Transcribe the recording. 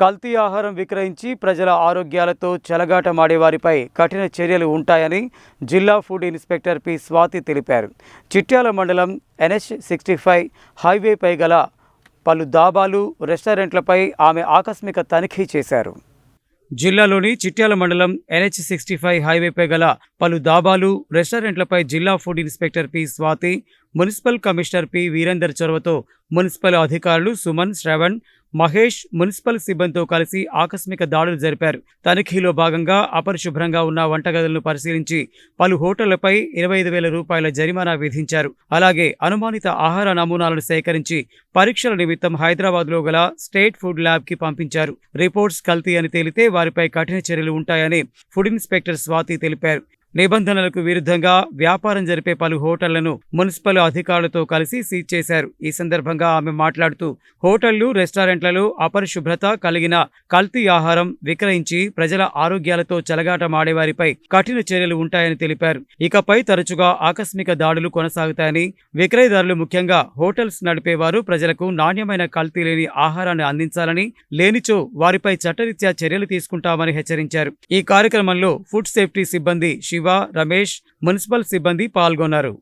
కల్తీ ఆహారం విక్రయించి ప్రజల ఆరోగ్యాలతో చెలగాటమాడేవారిపై కఠిన చర్యలు ఉంటాయని జిల్లా ఫుడ్ ఇన్స్పెక్టర్ పి స్వాతి తెలిపారు. చిట్యాల మండలం ఎన్హెచ్ సిక్స్టీ ఫైవ్ హైవేపై గల పలు దాబాలు రెస్టారెంట్లపై ఆమె ఆకస్మిక తనిఖీ చేశారు. జిల్లాలోని చిట్యాల మండలం ఎన్హెచ్ సిక్స్టీ ఫైవ్ హైవేపై గల పలు దాబాలు రెస్టారెంట్లపై జిల్లా food inspector P Swathi municipal commissioner P Veerender చొరవతో మున్సిపల్ అధికారులు సుమన్ శ్రవణ్ మహేష్ మున్సిపల్ సిబ్బందితో కలిసి ఆకస్మిక దాడులు జరిపారు. తనిఖీలో భాగంగా అపరిశుభ్రంగా ఉన్న వంటగదులను పరిశీలించి పలు హోటళ్ళపై ఇరవై ఐదు వేల రూపాయల జరిమానా విధించారు. అలాగే అనుమానిత ఆహార నమూనాలను సేకరించి పరీక్షల నిమిత్తం హైదరాబాద్లో గల స్టేట్ ఫుడ్ ల్యాబ్కి పంపించారు. రిపోర్ట్స్ కల్తీ అని తేలితే వారిపై కఠిన చర్యలు ఉంటాయని ఫుడ్ ఇన్స్పెక్టర్ స్వాతి తెలిపారు. నిబంధనలకు విరుద్ధంగా వ్యాపారం జరిపే పలు హోటళ్ళను మున్సిపల్ అధికారులతో కలిసి సీజ్ చేశారు. ఈ సందర్భంగా ఆమె మాట్లాడుతూ హోటళ్ళు రెస్టారెంట్లలో అపరిశుభ్రత కలిగిన కల్తీ ఆహారం విక్రయించి ప్రజల ఆరోగ్యాలతో చెలగాటమాడేవారిపై కఠిన చర్యలు ఉంటాయని తెలిపారు. ఇకపై తరచుగా ఆకస్మిక దాడులు కొనసాగుతాయని విక్రయదారులు ముఖ్యంగా హోటల్స్ నడిపేవారు ప్రజలకు నాణ్యమైన కల్తీ లేని ఆహారాన్ని అందించాలని లేనిచో వారిపై చట్టరీత్యా చర్యలు తీసుకుంటామని హెచ్చరించారు. ఈ కార్యక్రమంలో ఫుడ్ సేఫ్టీ సిబ్బంది శివ రమేష్ మున్సిపల్ సిబ్బంది పాల్గొన్నారు.